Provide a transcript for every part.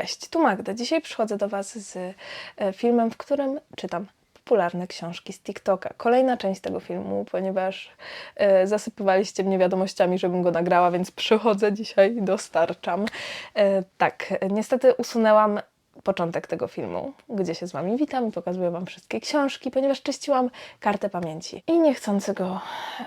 Cześć, tu Magda. Dzisiaj przychodzę do Was z e, filmem, w którym czytam popularne książki z TikToka. Kolejna część tego filmu, ponieważ e, zasypywaliście mnie wiadomościami, żebym go nagrała, więc przychodzę dzisiaj i dostarczam. E, tak, niestety usunęłam początek tego filmu, gdzie się z Wami witam i pokazuję Wam wszystkie książki, ponieważ czyściłam kartę pamięci i niechcący go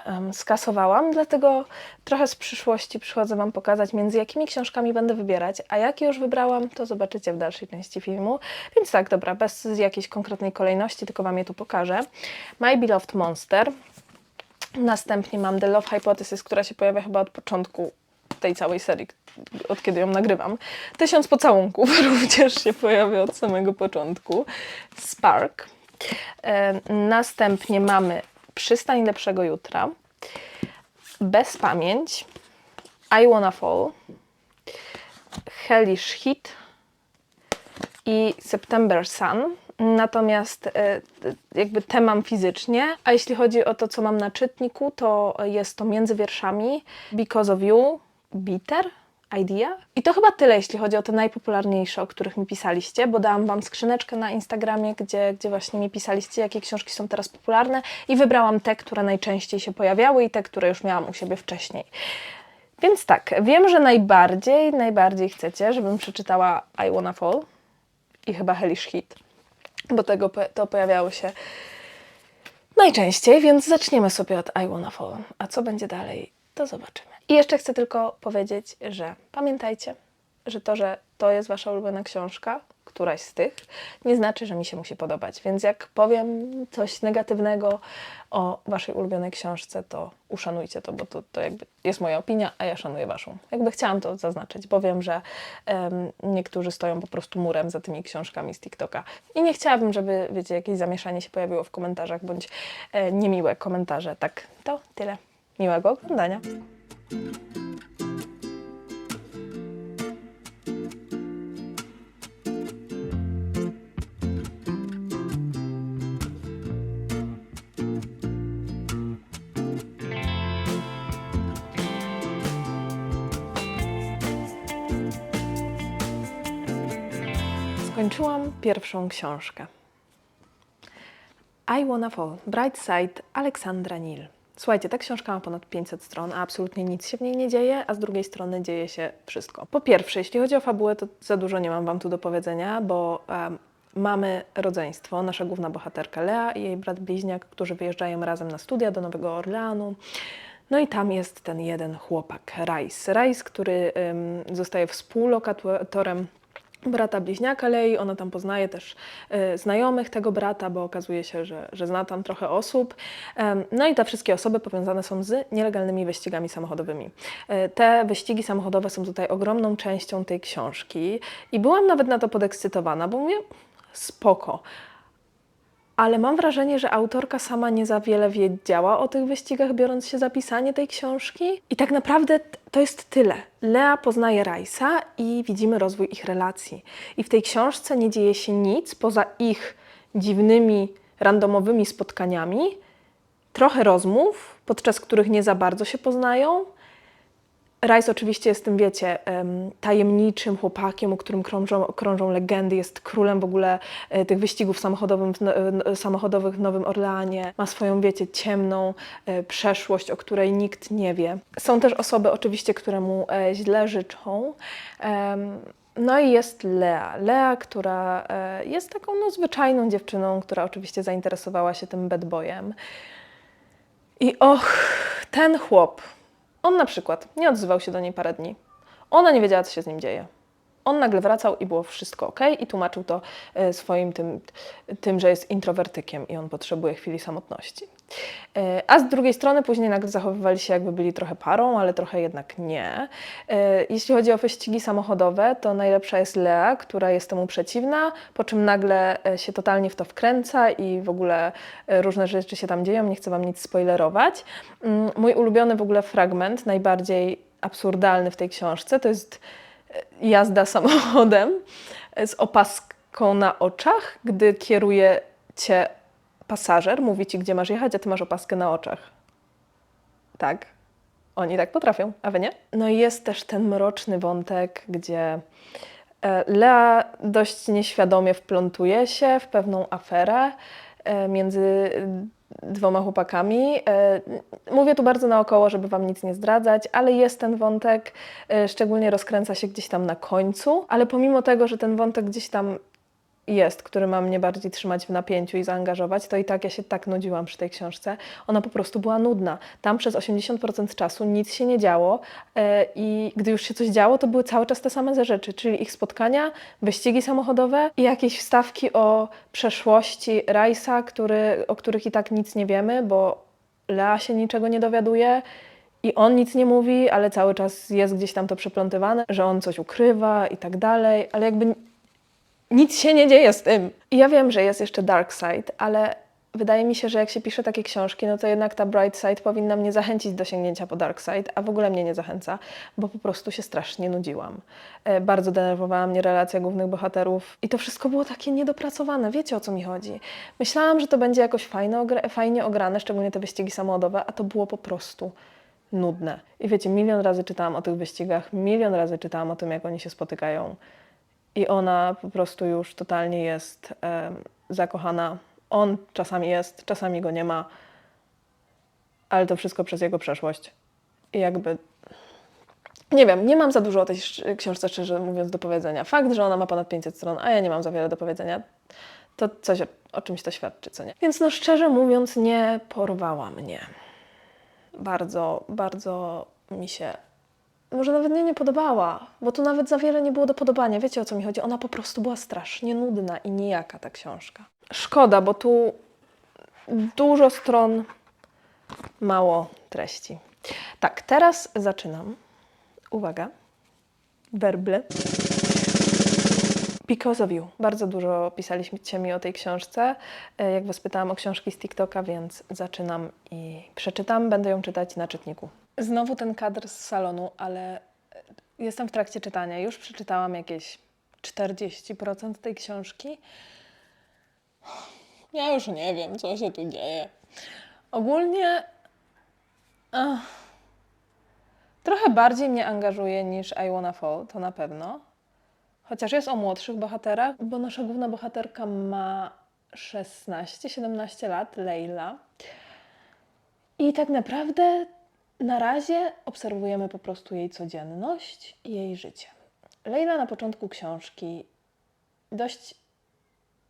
em, skasowałam, dlatego trochę z przyszłości przychodzę Wam pokazać, między jakimi książkami będę wybierać, a jakie już wybrałam, to zobaczycie w dalszej części filmu. Więc tak, dobra, bez jakiejś konkretnej kolejności, tylko Wam je tu pokażę. My Beloved Monster. Następnie mam The Love Hypothesis, która się pojawia chyba od początku tej całej serii, od kiedy ją nagrywam. Tysiąc pocałunków również się pojawia od samego początku. Spark. E, następnie mamy Przystań lepszego jutra. Bez pamięć. I Wanna Fall. Hellish Hit i September Sun. Natomiast e, jakby te mam fizycznie, a jeśli chodzi o to, co mam na czytniku, to jest to między wierszami Because of You, Bitter, Idea. I to chyba tyle, jeśli chodzi o te najpopularniejsze, o których mi pisaliście, bo dałam Wam skrzyneczkę na Instagramie, gdzie, gdzie właśnie mi pisaliście, jakie książki są teraz popularne i wybrałam te, które najczęściej się pojawiały i te, które już miałam u siebie wcześniej. Więc tak, wiem, że najbardziej, najbardziej chcecie, żebym przeczytała I Wanna Fall i chyba Hellish Hit, bo tego to pojawiało się najczęściej, więc zaczniemy sobie od I Wanna Fall. A co będzie dalej, to zobaczymy. I jeszcze chcę tylko powiedzieć, że pamiętajcie, że to, że to jest Wasza ulubiona książka, któraś z tych, nie znaczy, że mi się musi podobać. Więc jak powiem coś negatywnego o Waszej ulubionej książce, to uszanujcie to, bo to, to jakby jest moja opinia, a ja szanuję Waszą. Jakby chciałam to zaznaczyć, bo wiem, że em, niektórzy stoją po prostu murem za tymi książkami z TikToka. I nie chciałabym, żeby, wiecie, jakieś zamieszanie się pojawiło w komentarzach, bądź e, niemiłe komentarze. Tak, to tyle. Miłego oglądania. Skończyłam pierwszą książkę. I Wanna Fall, Bright Side, Aleksandra Nil. Słuchajcie, ta książka ma ponad 500 stron, a absolutnie nic się w niej nie dzieje, a z drugiej strony dzieje się wszystko. Po pierwsze, jeśli chodzi o fabułę, to za dużo nie mam Wam tu do powiedzenia, bo em, mamy rodzeństwo, nasza główna bohaterka Lea i jej brat bliźniak, którzy wyjeżdżają razem na studia do Nowego Orleanu. No i tam jest ten jeden chłopak, Rice. Rice, który em, zostaje współlokatorem brata bliźniaka Lei. Ona tam poznaje też e, znajomych tego brata, bo okazuje się, że, że zna tam trochę osób. No i te wszystkie osoby powiązane są z nielegalnymi wyścigami samochodowymi. E, te wyścigi samochodowe są tutaj ogromną częścią tej książki i byłam nawet na to podekscytowana, bo mówię, spoko. Ale mam wrażenie, że autorka sama nie za wiele wiedziała o tych wyścigach, biorąc się za pisanie tej książki. I tak naprawdę to jest tyle. Lea poznaje Rajsa i widzimy rozwój ich relacji. I w tej książce nie dzieje się nic poza ich dziwnymi, randomowymi spotkaniami, trochę rozmów, podczas których nie za bardzo się poznają. Rice oczywiście jest tym, wiecie, em, tajemniczym chłopakiem, o którym krążą, krążą legendy, jest królem w ogóle e, tych wyścigów samochodowych w, no- e, samochodowych w Nowym Orleanie. Ma swoją, wiecie, ciemną e, przeszłość, o której nikt nie wie. Są też osoby oczywiście, które mu źle życzą. No i jest Lea. Lea, która jest taką no, zwyczajną dziewczyną, która oczywiście zainteresowała się tym bad boyem. I och, ten chłop, on na przykład nie odzywał się do niej parę dni. Ona nie wiedziała, co się z nim dzieje. On nagle wracał i było wszystko ok i tłumaczył to e, swoim tym, tym, że jest introwertykiem i on potrzebuje chwili samotności. E, A z drugiej strony później nagle zachowywali się jakby byli trochę parą, ale trochę jednak nie. E, Jeśli chodzi o wyścigi samochodowe, to najlepsza jest Lea, która jest temu przeciwna, po czym nagle e, się totalnie w to wkręca i w ogóle różne rzeczy się tam dzieją, nie chcę Wam nic spoilerować. Mm, Mój ulubiony w ogóle fragment, najbardziej absurdalny w tej książce, to jest jazda samochodem z opaską na oczach, gdy kieruje Cię pasażer, mówi Ci, gdzie masz jechać, a Ty masz opaskę na oczach. Tak. Oni tak potrafią, a wy nie? No i jest też ten mroczny wątek, gdzie E, Lea dość nieświadomie wplątuje się w pewną aferę e, między dwoma chłopakami. E, Mówię tu bardzo naokoło, żeby Wam nic nie zdradzać, ale jest ten wątek, e, szczególnie rozkręca się gdzieś tam na końcu, ale pomimo tego, że ten wątek gdzieś tam jest, który ma mnie bardziej trzymać w napięciu i zaangażować, to i tak ja się tak nudziłam przy tej książce. Ona po prostu była nudna. Tam przez 80% czasu nic się nie działo e, i gdy już się coś działo, to były cały czas te same rzeczy, czyli ich spotkania, wyścigi samochodowe i jakieś wstawki o przeszłości Rajsa, który, o których i tak nic nie wiemy, bo Lea się niczego nie dowiaduje. I on nic nie mówi, ale cały czas jest gdzieś tam to przeplątywane, że on coś ukrywa i tak dalej, ale jakby nic się nie dzieje z tym. I ja wiem, że jest jeszcze dark side, ale wydaje mi się, że jak się pisze takie książki, no to jednak ta bright side powinna mnie zachęcić do sięgnięcia po dark side, a w ogóle mnie nie zachęca, bo po prostu się strasznie nudziłam. E, bardzo denerwowała mnie relacja głównych bohaterów i to wszystko było takie niedopracowane. Wiecie o co mi chodzi? Myślałam, że to będzie jakoś fajne, fajnie ograne, szczególnie te wyścigi samochodowe, a to było po prostu nudne. I wiecie, milion razy czytałam o tych wyścigach, milion razy czytałam o tym, jak oni się spotykają. I ona po prostu już totalnie jest em, zakochana. On czasami jest, czasami go nie ma, ale to wszystko przez jego przeszłość. I jakby. Nie wiem, nie mam za dużo o tej książce, szczerze mówiąc, do powiedzenia. Fakt, że ona ma ponad 500 stron, a ja nie mam za wiele do powiedzenia, to coś o czymś to świadczy, co nie? Więc no szczerze mówiąc, nie porwała mnie. Bardzo, bardzo mi się może nawet mnie nie podobała, bo tu nawet za wiele nie było do podobania. Wiecie o co mi chodzi? Ona po prostu była strasznie nudna i nijaka ta książka. Szkoda, bo tu dużo stron, mało treści. Tak, teraz zaczynam. Uwaga. Werble. Because of You. Bardzo dużo pisaliście mi o tej książce. E, Jak Was pytałam o książki z TikToka, więc zaczynam i przeczytam. Będę ją czytać na czytniku. Znowu ten kadr z salonu, ale jestem w trakcie czytania. Już przeczytałam jakieś 40% tej książki. Ja już nie wiem, co się tu dzieje. Ogólnie ach, trochę bardziej mnie angażuje niż I Wanna Fall, to na pewno. Chociaż jest o młodszych bohaterach, bo nasza główna bohaterka ma 16-17 lat, Leila. I tak naprawdę na razie obserwujemy po prostu jej codzienność i jej życie. Leila na początku książki dość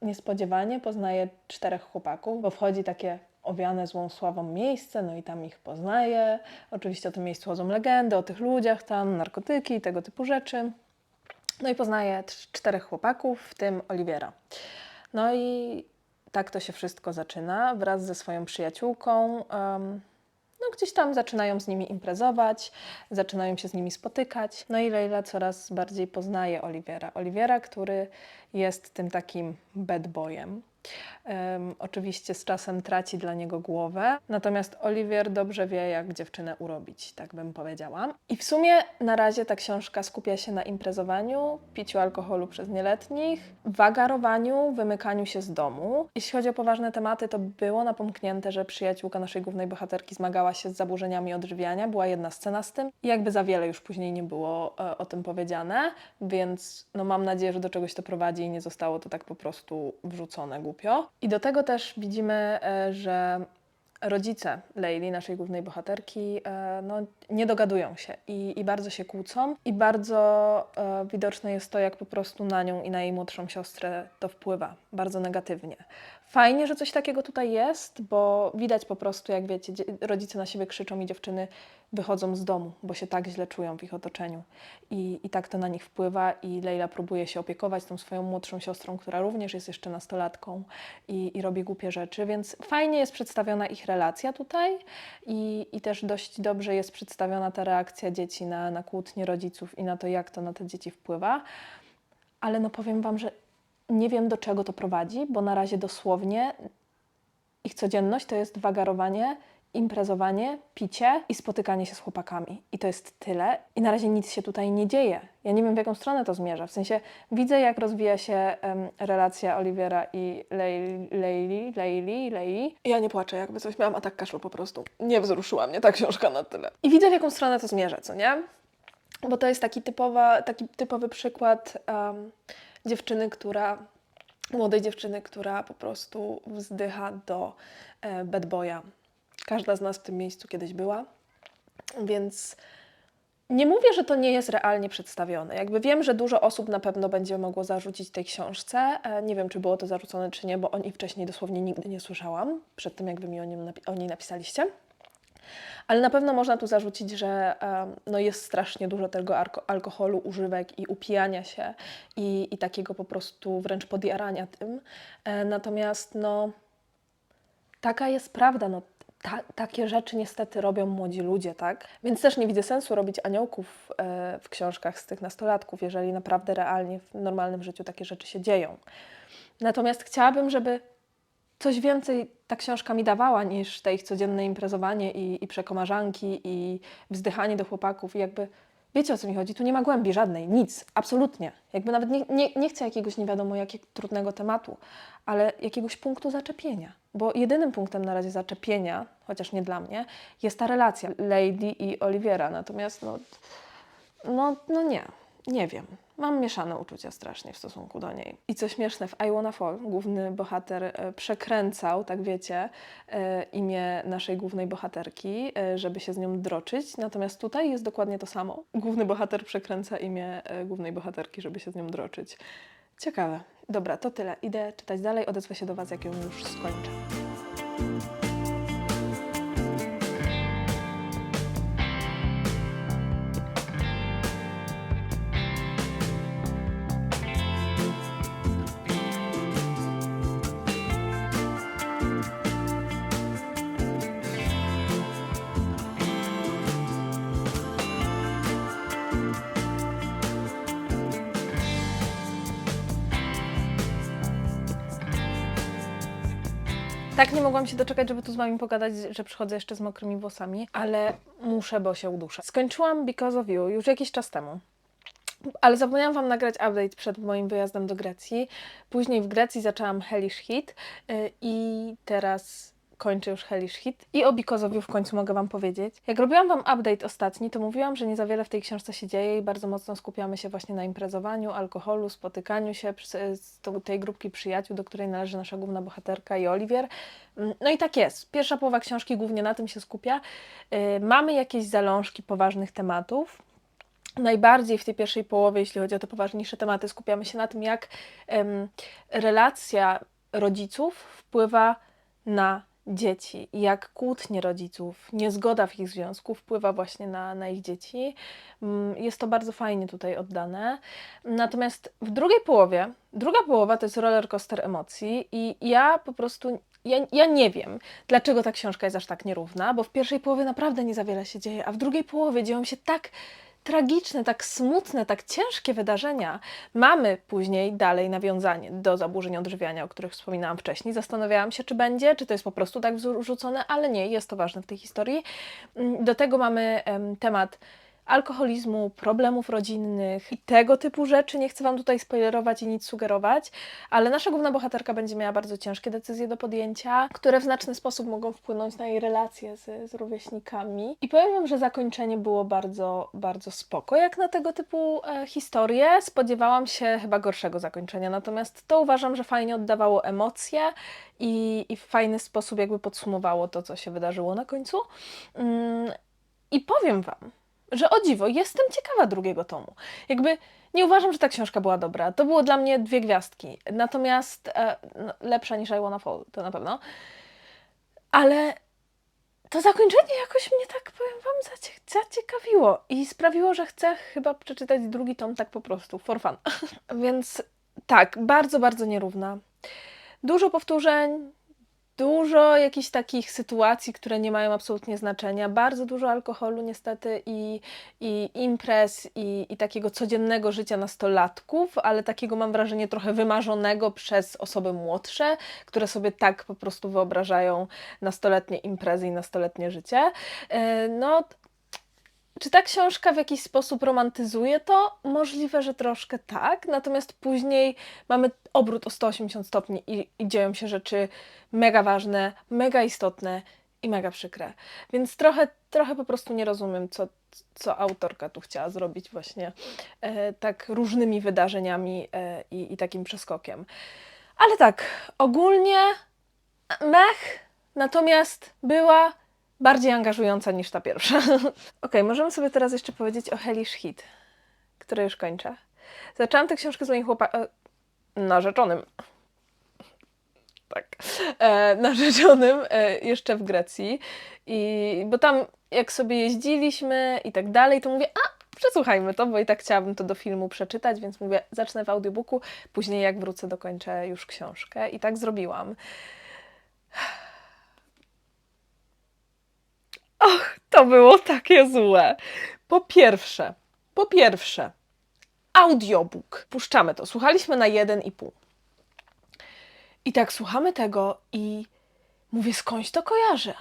niespodziewanie poznaje czterech chłopaków, bo wchodzi takie owiane złą sławą miejsce, no i tam ich poznaje. Oczywiście o tym miejscu chodzą legendy, o tych ludziach tam, narkotyki i tego typu rzeczy. No i poznaje czterech chłopaków, w tym Oliwiera. No i tak to się wszystko zaczyna wraz ze swoją przyjaciółką. em, no gdzieś tam zaczynają z nimi imprezować, zaczynają się z nimi spotykać. No i Leila coraz bardziej poznaje Oliwiera. Oliwiera, który jest tym takim bad boyem. Em, oczywiście z czasem traci dla niego głowę, natomiast Oliwier dobrze wie, jak dziewczynę urobić, tak bym powiedziała. I w sumie na razie ta książka skupia się na imprezowaniu, piciu alkoholu przez nieletnich, wagarowaniu, wymykaniu się z domu. Jeśli chodzi o poważne tematy, to było napomknięte, że przyjaciółka naszej głównej bohaterki zmagała się z zaburzeniami odżywiania, była jedna scena z tym i jakby za wiele już później nie było e, o tym powiedziane, więc no mam nadzieję, że do czegoś to prowadzi i nie zostało to tak po prostu wrzucone głupio. I do tego też widzimy, e, że rodzice Leili, naszej głównej bohaterki, e, no, nie dogadują się i, i bardzo się kłócą. I bardzo e, widoczne jest to, jak po prostu na nią i na jej młodszą siostrę to wpływa bardzo negatywnie. Fajnie, że coś takiego tutaj jest, bo widać po prostu, jak wiecie, rodzice na siebie krzyczą i dziewczyny wychodzą z domu, bo się tak źle czują w ich otoczeniu. I, I tak to na nich wpływa i Leila próbuje się opiekować tą swoją młodszą siostrą, która również jest jeszcze nastolatką i, i robi głupie rzeczy, więc fajnie jest przedstawiona ich relacja tutaj i, i też dość dobrze jest przedstawiona ta reakcja dzieci na, na kłótnie rodziców i na to, jak to na te dzieci wpływa. Ale no powiem Wam, że nie wiem do czego to prowadzi, bo na razie dosłownie ich codzienność to jest wagarowanie, imprezowanie, picie i spotykanie się z chłopakami. I to jest tyle. I na razie nic się tutaj nie dzieje. Ja nie wiem, w jaką stronę to zmierza. W sensie widzę, jak rozwija się em, relacja Oliwiera i Leili, Leili, Leili, Lei. Ja nie płaczę, jakby coś miałam atak kaszlu po prostu. Nie wzruszyła mnie ta książka na tyle. I widzę, w jaką stronę to zmierza, co nie? bo to jest taki, typowa, taki typowy przykład em, dziewczyny, która, młodej dziewczyny, która po prostu wzdycha do e, bad boya. Każda z nas w tym miejscu kiedyś była, więc nie mówię, że to nie jest realnie przedstawione. Jakby wiem, że dużo osób na pewno będzie mogło zarzucić tej książce. E, Nie wiem, czy było to zarzucone, czy nie, bo o niej wcześniej dosłownie nigdy nie słyszałam, przed tym, jak wy mi o, nim, o niej napisaliście. Ale na pewno można tu zarzucić, że no jest strasznie dużo tego alko- alkoholu, używek i upijania się i, i takiego po prostu wręcz podjarania tym. E, natomiast no, taka jest prawda. No, ta, takie rzeczy niestety robią młodzi ludzie, tak? Więc też nie widzę sensu robić aniołków e, w książkach z tych nastolatków, jeżeli naprawdę realnie w normalnym życiu takie rzeczy się dzieją. Natomiast chciałabym, żeby coś więcej ta książka mi dawała niż te ich codzienne imprezowanie i, i przekomarzanki i wzdychanie do chłopaków i jakby wiecie o co mi chodzi, tu nie ma głębi żadnej, nic, absolutnie. Jakby nawet nie, nie, nie chcę jakiegoś nie wiadomo jakiego trudnego tematu, ale jakiegoś punktu zaczepienia. Bo jedynym punktem na razie zaczepienia, chociaż nie dla mnie, jest ta relacja Lady i Oliwiera. Natomiast no, no, no nie, nie wiem. Mam mieszane uczucia strasznie w stosunku do niej. I co śmieszne, w I Wanna Fall główny bohater e, przekręcał, tak wiecie, e, imię naszej głównej bohaterki, e, żeby się z nią droczyć. Natomiast tutaj jest dokładnie to samo. Główny bohater przekręca imię głównej bohaterki, żeby się z nią droczyć. Ciekawe. Dobra, to tyle. Idę czytać dalej, odezwę się do Was, jak ją już skończę. Tak nie mogłam się doczekać, żeby tu z Wami pogadać, że przychodzę jeszcze z mokrymi włosami, ale muszę, bo się uduszę. Skończyłam Because of You już jakiś czas temu. Ale zapomniałam Wam nagrać update przed moim wyjazdem do Grecji. Później w Grecji zaczęłam Hellish Hit yy, i teraz kończę już Hellish Hit. I o You w końcu mogę Wam powiedzieć. Jak robiłam Wam update ostatni, to mówiłam, że nie za wiele w tej książce się dzieje i bardzo mocno skupiamy się właśnie na imprezowaniu, alkoholu, spotykaniu się z tej grupki przyjaciół, do której należy nasza główna bohaterka i Oliwier. Mm, No i tak jest. Pierwsza połowa książki głównie na tym się skupia. Yy, Mamy jakieś zalążki poważnych tematów, najbardziej w tej pierwszej połowie, jeśli chodzi o te poważniejsze tematy, skupiamy się na tym, jak em, relacja rodziców wpływa na dzieci, jak kłótnie rodziców, niezgoda w ich związku wpływa właśnie na, na ich dzieci. Mm, Jest to bardzo fajnie tutaj oddane. Natomiast w drugiej połowie, druga połowa to jest roller coaster emocji i ja po prostu ja, ja nie wiem, dlaczego ta książka jest aż tak nierówna, bo w pierwszej połowie naprawdę nie za wiele się dzieje, a w drugiej połowie dzieją się tak tragiczne, tak smutne, tak ciężkie wydarzenia. Mamy później dalej nawiązanie do zaburzeń odżywiania, o których wspominałam wcześniej. Zastanawiałam się, czy będzie, czy to jest po prostu tak wrzucone, ale nie, jest to ważne w tej historii. Mm, Do tego mamy em, temat alkoholizmu, problemów rodzinnych i tego typu rzeczy. Nie chcę Wam tutaj spoilerować i nic sugerować, ale nasza główna bohaterka będzie miała bardzo ciężkie decyzje do podjęcia, które w znaczny sposób mogą wpłynąć na jej relacje z, z rówieśnikami. I powiem Wam, że zakończenie było bardzo, bardzo spoko. Jak na tego typu e, historie, spodziewałam się chyba gorszego zakończenia, natomiast to uważam, że fajnie oddawało emocje i, i w fajny sposób jakby podsumowało to, co się wydarzyło na końcu. Mm, I powiem Wam, że o dziwo, jestem ciekawa drugiego tomu. Jakby nie uważam, że ta książka była dobra. To było dla mnie dwie gwiazdki. Natomiast e, no, lepsza niż I Wanna Fall, to na pewno. Ale to zakończenie jakoś mnie tak, powiem Wam, zacie- zaciekawiło i sprawiło, że chcę chyba przeczytać drugi tom tak po prostu, for fun. Więc tak, bardzo, bardzo nierówna. Dużo powtórzeń, dużo jakichś takich sytuacji, które nie mają absolutnie znaczenia, bardzo dużo alkoholu niestety i, i imprez i, i takiego codziennego życia nastolatków, ale takiego mam wrażenie trochę wymarzonego przez osoby młodsze, które sobie tak po prostu wyobrażają nastoletnie imprezy i nastoletnie życie. E, No, czy ta książka w jakiś sposób romantyzuje to? Możliwe, że troszkę tak, natomiast później mamy obrót o 180 stopni i, i dzieją się rzeczy mega ważne, mega istotne i mega przykre. Więc trochę, trochę po prostu nie rozumiem, co, co autorka tu chciała zrobić właśnie e, tak różnymi wydarzeniami e, i, i takim przeskokiem. Ale tak, ogólnie mech, natomiast była bardziej angażująca niż ta pierwsza. ok, możemy sobie teraz jeszcze powiedzieć o Hellish Hit, które już kończę. Zaczęłam tę książkę z moim chłopakiem, narzeczonym. Tak, e, narzeczonym e, jeszcze w Grecji. I, bo tam jak sobie jeździliśmy i tak dalej, to mówię, a przesłuchajmy to, bo i tak chciałabym to do filmu przeczytać, więc mówię, zacznę w audiobooku, później jak wrócę, dokończę już książkę. I tak zrobiłam. Och, to było takie złe. Po pierwsze, po pierwsze, audiobook. Puszczamy to. Słuchaliśmy na jeden i pół. I tak słuchamy tego i mówię, skądś to kojarzę.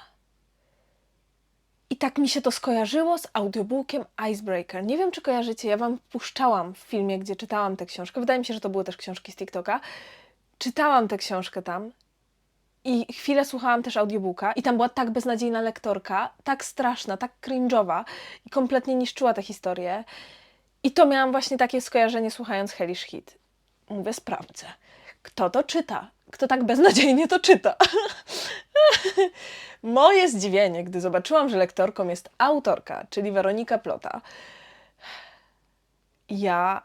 I tak mi się to skojarzyło z audiobookiem Icebreaker. Nie wiem, czy kojarzycie, ja wam puszczałam w filmie, gdzie czytałam tę książkę. Wydaje mi się, że to były też książki z TikToka. Czytałam tę książkę tam i chwilę słuchałam też audiobooka i tam była tak beznadziejna lektorka, tak straszna, tak cringe'owa i kompletnie niszczyła tę historię. I to miałam właśnie takie skojarzenie słuchając Hellish Hit. Mówię, sprawdzę. Kto to czyta? Kto tak beznadziejnie to czyta? Moje zdziwienie, gdy zobaczyłam, że lektorką jest autorka, czyli Weronika Plota, ja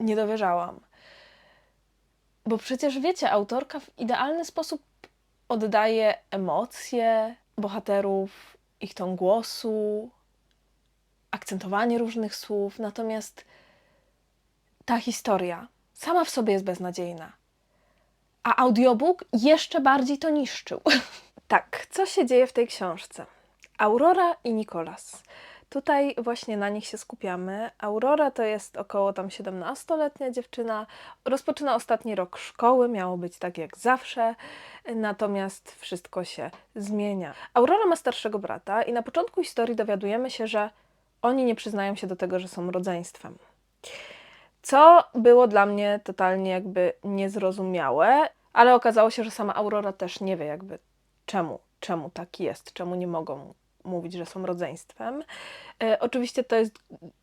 nie dowierzałam. Bo przecież wiecie, autorka w idealny sposób oddaje emocje bohaterów, ich ton głosu, akcentowanie różnych słów, natomiast ta historia sama w sobie jest beznadziejna. A audiobook jeszcze bardziej to niszczył. tak, co się dzieje w tej książce? Aurora i Nikolas. Tutaj właśnie na nich się skupiamy. Aurora to jest około tam 17-letnia dziewczyna. Rozpoczyna ostatni rok szkoły, miało być tak jak zawsze, natomiast wszystko się zmienia. Aurora ma starszego brata i na początku historii dowiadujemy się, że oni nie przyznają się do tego, że są rodzeństwem. Co było dla mnie totalnie jakby niezrozumiałe, ale okazało się, że sama Aurora też nie wie jakby czemu, czemu tak jest, czemu nie mogą mówić, że są rodzeństwem. E, oczywiście to jest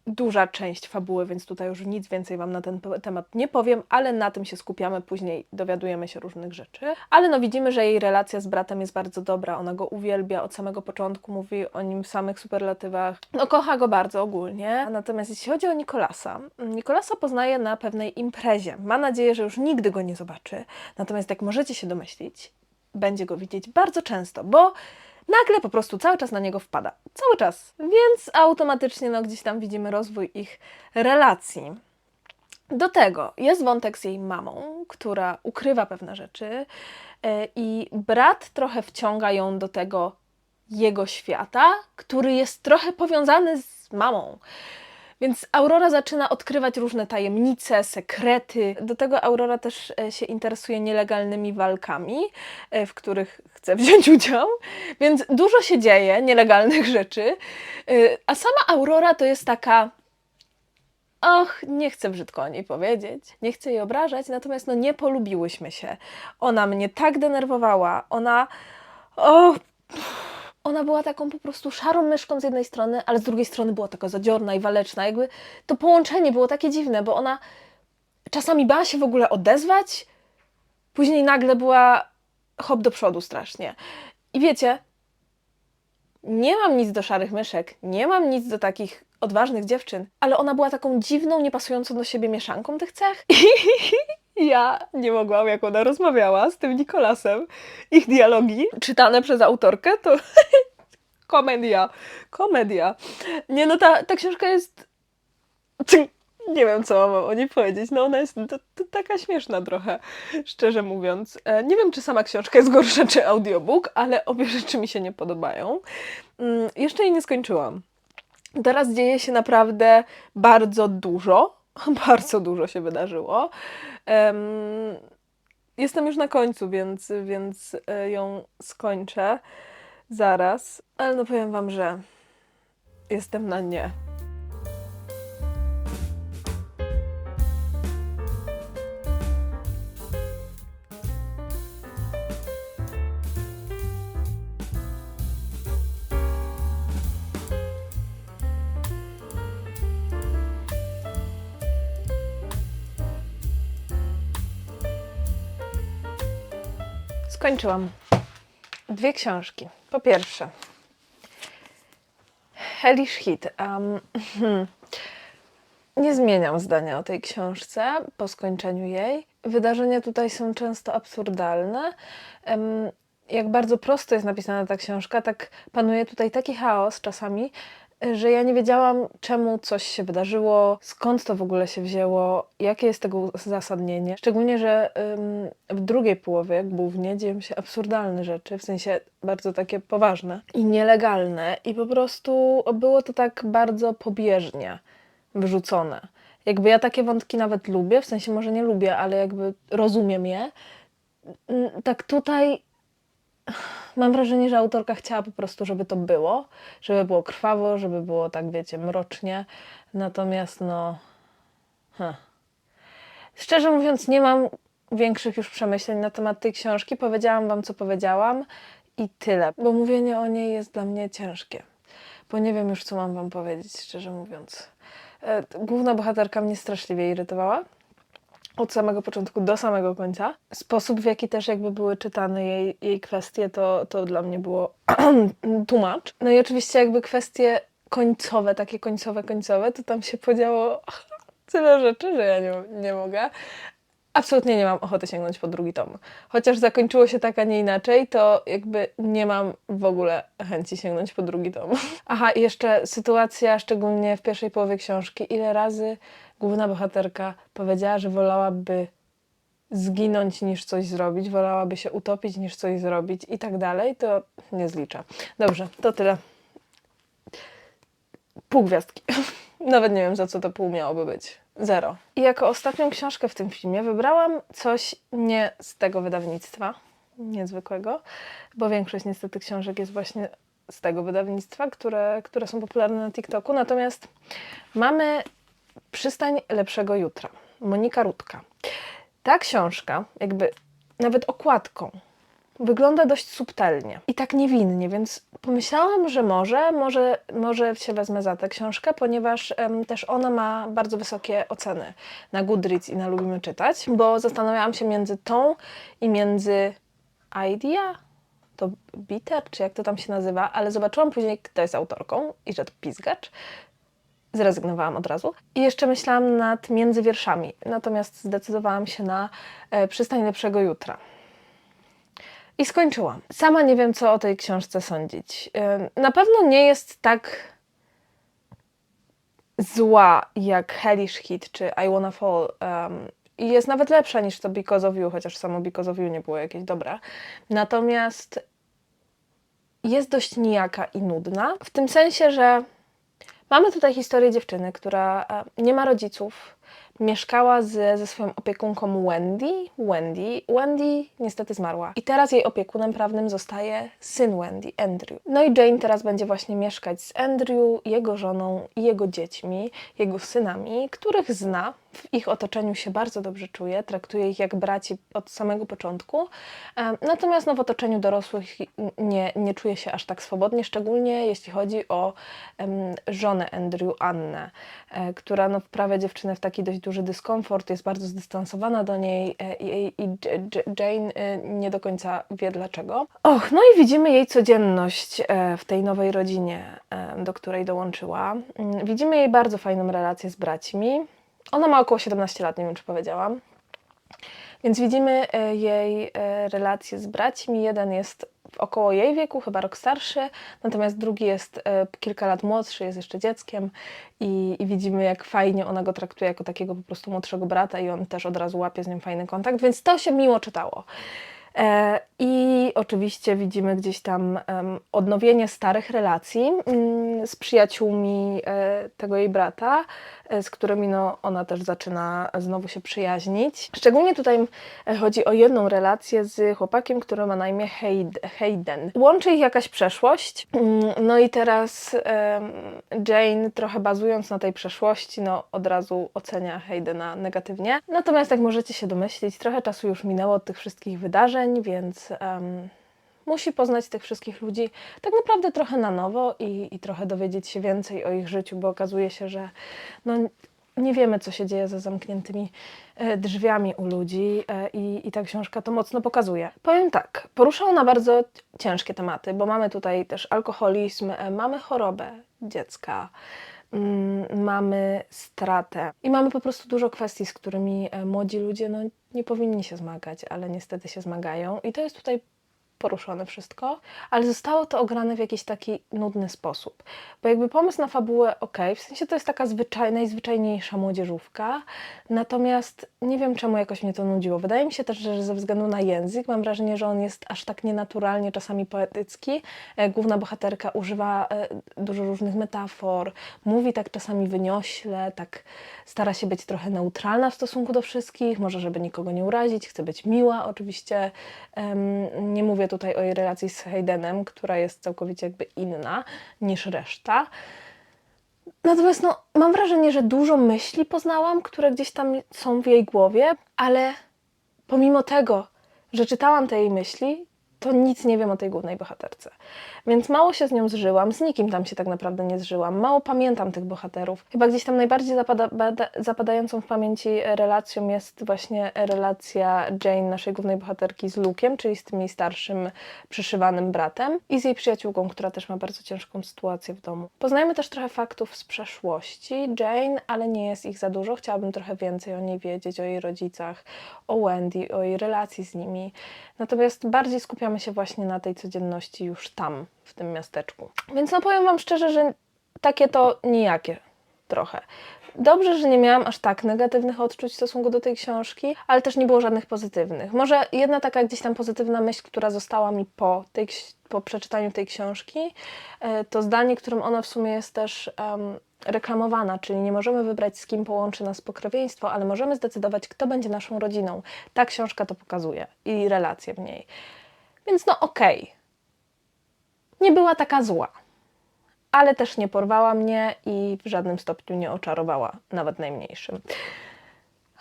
duża część fabuły, więc tutaj już nic więcej Wam na ten temat nie powiem, ale na tym się skupiamy, później dowiadujemy się różnych rzeczy. Ale no widzimy, że jej relacja z bratem jest bardzo dobra, ona go uwielbia od samego początku, mówi o nim w samych superlatywach, no kocha go bardzo ogólnie. Natomiast jeśli chodzi o Nikolasa, Nikolasa poznaje na pewnej imprezie. Ma nadzieję, że już nigdy go nie zobaczy, natomiast jak możecie się domyślić, będzie go widzieć bardzo często, bo nagle po prostu cały czas na niego wpada. Cały czas. Więc automatycznie no, gdzieś tam widzimy rozwój ich relacji. Do tego jest wątek z jej mamą, która ukrywa pewne rzeczy, e, i brat trochę wciąga ją do tego jego świata, który jest trochę powiązany z mamą. Więc Aurora zaczyna odkrywać różne tajemnice, sekrety. Do tego Aurora też e, się interesuje nielegalnymi walkami, e, w których chce wziąć udział. Więc dużo się dzieje, nielegalnych rzeczy. E, a sama Aurora to jest taka. Och, nie chcę brzydko o niej powiedzieć, nie chcę jej obrażać, natomiast no nie polubiłyśmy się. Ona mnie tak denerwowała, ona. O, ona była taką po prostu szarą myszką z jednej strony, ale z drugiej strony była taka zadziorna i waleczna. Jakby to połączenie było takie dziwne, bo ona czasami bała się w ogóle odezwać, później nagle była hop do przodu strasznie. I wiecie, nie mam nic do szarych myszek, nie mam nic do takich odważnych dziewczyn, ale ona była taką dziwną, niepasującą do siebie mieszanką tych cech. Ja nie mogłam, jak ona rozmawiała z tym Nikolasem. Ich dialogi, czytane przez autorkę, to komedia. Komedia. Nie no, ta, ta książka jest... Nie wiem, co mam o niej powiedzieć. No ona jest taka śmieszna trochę, szczerze mówiąc. E, nie wiem, czy sama książka jest gorsza, czy audiobook, ale obie rzeczy mi się nie podobają. Mm, jeszcze jej nie skończyłam. Teraz dzieje się naprawdę bardzo dużo. Bardzo dużo się wydarzyło. Jestem już na końcu, więc, więc e, ją skończę zaraz. Ale no powiem Wam, że jestem na nie. Skończyłam. Dwie książki. Po pierwsze, Hellish Hit. Um, nie zmieniam zdania o tej książce po skończeniu jej. Wydarzenia tutaj są często absurdalne. Em, jak bardzo prosto jest napisana ta książka, tak panuje tutaj taki chaos czasami, że ja nie wiedziałam, czemu coś się wydarzyło, skąd to w ogóle się wzięło, jakie jest tego uzasadnienie. Szczególnie, że ym, w drugiej połowie głównie dzieją się absurdalne rzeczy, w sensie bardzo takie poważne i nielegalne, i po prostu było to tak bardzo pobieżnie wyrzucone. Jakby ja takie wątki nawet lubię, w sensie może nie lubię, ale jakby rozumiem je. Tak tutaj mam wrażenie, że autorka chciała po prostu, żeby to było, żeby było krwawo, żeby było tak, wiecie, mrocznie. Natomiast no. Huh. Szczerze mówiąc, nie mam większych już przemyśleń na temat tej książki. Powiedziałam wam, co powiedziałam i tyle. Bo mówienie o niej jest dla mnie ciężkie. Bo nie wiem już, co mam wam powiedzieć, szczerze mówiąc. E, Główna bohaterka mnie straszliwie irytowała od samego początku do samego końca. Sposób, w jaki też jakby były czytane jej, jej kwestie, to, to dla mnie było tłumacz. No i oczywiście jakby kwestie końcowe, takie końcowe, końcowe, to tam się podziało tyle rzeczy, że ja nie, nie mogę. Absolutnie nie mam ochoty sięgnąć po drugi tom. Chociaż zakończyło się tak, a nie inaczej, to jakby nie mam w ogóle chęci sięgnąć po drugi tom. Aha, i jeszcze sytuacja, szczególnie w pierwszej połowie książki. Ile razy główna bohaterka powiedziała, że wolałaby zginąć niż coś zrobić, wolałaby się utopić niż coś zrobić i tak dalej, to nie zliczę. Dobrze, to tyle. Pół gwiazdki. Nawet nie wiem, za co to pół miałoby być. Zero. I jako ostatnią książkę w tym filmie wybrałam coś nie z tego wydawnictwa, niezwykłego, bo większość niestety książek jest właśnie z tego wydawnictwa, które, które są popularne na TikToku. Natomiast mamy Przystań lepszego jutra. Monika Rutka. Ta książka, jakby nawet okładką, wygląda dość subtelnie i tak niewinnie, więc pomyślałam, że może, może, może się wezmę za tę książkę, ponieważ em, też ona ma bardzo wysokie oceny na Goodreads i na Lubimy Czytać, bo zastanawiałam się między tą i między Idea, to Bitter, czy jak to tam się nazywa, ale zobaczyłam później, kto jest autorką i że to Pizgacz, zrezygnowałam od razu. I jeszcze myślałam nad między wierszami, natomiast zdecydowałam się na e, Przystań lepszego jutra. I skończyłam. Sama nie wiem, co o tej książce sądzić. E, na pewno nie jest tak zła jak Hellish Hit czy I Wanna Fall. Um, I jest nawet lepsza niż to Because of You, chociaż samo Because of You nie było jakieś dobre. Natomiast jest dość nijaka i nudna. W tym sensie, że Mamy tutaj historię dziewczyny, która e, nie ma rodziców, mieszkała z, ze swoją opiekunką Wendy. Wendy. Wendy niestety zmarła. I teraz jej opiekunem prawnym zostaje syn Wendy, Andrew. No i Jane teraz będzie właśnie mieszkać z Andrew, jego żoną i jego dziećmi, jego synami, których zna, w ich otoczeniu się bardzo dobrze czuje, traktuje ich jak braci od samego początku. Natomiast no, w otoczeniu dorosłych nie, nie czuje się aż tak swobodnie, szczególnie jeśli chodzi o em, żonę Andrew, Annę, e, która no, wprawia dziewczynę w taki dość duży dyskomfort, jest bardzo zdystansowana do niej e, i, i Jane e, nie do końca wie dlaczego. Och, no i widzimy jej codzienność e, w tej nowej rodzinie, do której dołączyła. Mm, Widzimy jej bardzo fajną relację z braćmi. Ona ma około 17 lat, nie wiem czy powiedziałam. Więc widzimy jej relacje z braćmi. Jeden jest około jej wieku, chyba rok starszy, natomiast drugi jest e, kilka lat młodszy, jest jeszcze dzieckiem i, i widzimy, jak fajnie ona go traktuje jako takiego po prostu młodszego brata i on też od razu łapie z nim fajny kontakt, więc to się miło czytało. E, I oczywiście widzimy gdzieś tam odnowienie starych relacji mm, z przyjaciółmi e, tego jej brata, e, z którymi no, ona też zaczyna znowu się przyjaźnić. Szczególnie tutaj chodzi o jedną relację z chłopakiem, który ma na imię Hayd- Hayden. Łączy ich jakaś przeszłość, mm, no i teraz Jane, trochę bazując na tej przeszłości, no od razu ocenia Haydena negatywnie. Natomiast jak możecie się domyślić, trochę czasu już minęło od tych wszystkich wydarzeń, więc em, musi poznać tych wszystkich ludzi tak naprawdę trochę na nowo i, i trochę dowiedzieć się więcej o ich życiu, bo okazuje się, że no, nie wiemy, co się dzieje za zamkniętymi e, drzwiami u ludzi e, i, i ta książka to mocno pokazuje. Powiem tak, porusza ona bardzo ciężkie tematy, bo mamy tutaj też alkoholizm, e, mamy chorobę dziecka, mm, mamy stratę i mamy po prostu dużo kwestii, z którymi młodzi ludzie no, nie powinni się zmagać, ale niestety się zmagają. I to jest tutaj poruszone wszystko, ale zostało to ograne w jakiś taki nudny sposób. Bo jakby pomysł na fabułę, ok, w sensie to jest taka zwyczaj, najzwyczajniejsza młodzieżówka, natomiast nie wiem czemu jakoś mnie to nudziło. Wydaje mi się też, że ze względu na język mam wrażenie, że on jest aż tak nienaturalnie, czasami poetycki. E, Główna bohaterka używa e, dużo różnych metafor, mówi tak czasami wyniośle, tak stara się być trochę neutralna w stosunku do wszystkich, może żeby nikogo nie urazić, chce być miła oczywiście. Nie mówię tutaj o jej relacji z Haydenem, która jest całkowicie jakby inna niż reszta. Natomiast no, mam wrażenie, że dużo myśli poznałam, które gdzieś tam są w jej głowie, ale pomimo tego, że czytałam te jej myśli, to nic nie wiem o tej głównej bohaterce. Więc mało się z nią zżyłam, z nikim tam się tak naprawdę nie zżyłam, mało pamiętam tych bohaterów. Chyba gdzieś tam najbardziej zapada, bada, zapadającą w pamięci relacją jest właśnie relacja Jane, naszej głównej bohaterki, z Luke'iem, czyli z tym jej starszym, przyszywanym bratem i z jej przyjaciółką, która też ma bardzo ciężką sytuację w domu. Poznajemy też trochę faktów z przeszłości Jane, ale nie jest ich za dużo. Chciałabym trochę więcej o niej wiedzieć, o jej rodzicach, o Wendy, o jej relacji z nimi. Natomiast bardziej skupiamy się właśnie na tej codzienności już tam, w tym miasteczku. Więc no powiem Wam szczerze, że takie to nijakie trochę. Dobrze, że nie miałam aż tak negatywnych odczuć w stosunku do tej książki, ale też nie było żadnych pozytywnych. Może jedna taka gdzieś tam pozytywna myśl, która została mi po, tej, po przeczytaniu tej książki, e, to zdanie, którym ona w sumie jest też em, reklamowana, czyli nie możemy wybrać, z kim połączy nas pokrewieństwo, ale możemy zdecydować, kto będzie naszą rodziną. Ta książka to pokazuje i relacje w niej. Więc no okej. Nie była taka zła ale też nie porwała mnie i w żadnym stopniu nie oczarowała, nawet najmniejszym.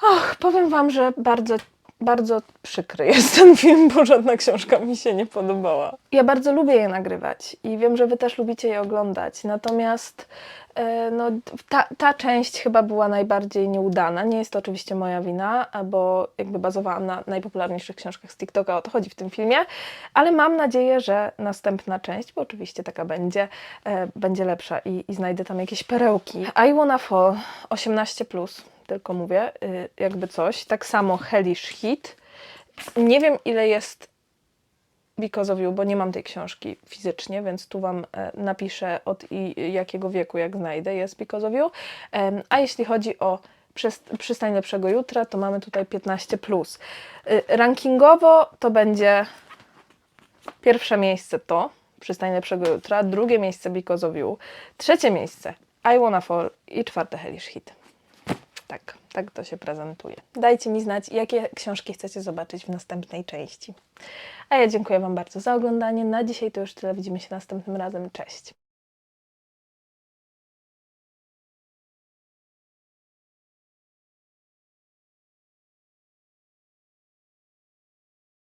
Och, powiem Wam, że bardzo, bardzo przykry jest ten film, bo żadna książka mi się nie podobała. Ja bardzo lubię je nagrywać i wiem, że Wy też lubicie je oglądać, natomiast e, no, ta, ta część chyba była najbardziej nieudana. Nie jest to oczywiście moja wina, bo jakby bazowałam na najpopularniejszych książkach z TikToka, o to chodzi w tym filmie, ale mam nadzieję, że następna część, bo oczywiście taka będzie, e, będzie lepsza i, i znajdę tam jakieś perełki. I Wanna Fall 18+, tylko mówię, y, jakby coś. Tak samo Hellish Hit. Nie wiem ile jest Because of You, bo nie mam tej książki fizycznie, więc tu Wam e, napiszę od i jakiego wieku, jak znajdę, jest Because of You. A jeśli chodzi o przyst- Przystań Lepszego Jutra, to mamy tutaj 15+. Plus. Y, Rankingowo to będzie pierwsze miejsce to Przystań Lepszego Jutra, drugie miejsce Because of You, trzecie miejsce I Wanna Fall i czwarte Hellish Hit. Tak, to się prezentuje. Dajcie mi znać, jakie książki chcecie zobaczyć w następnej części. A ja dziękuję Wam bardzo za oglądanie. Na dzisiaj to już tyle. Widzimy się następnym razem. Cześć!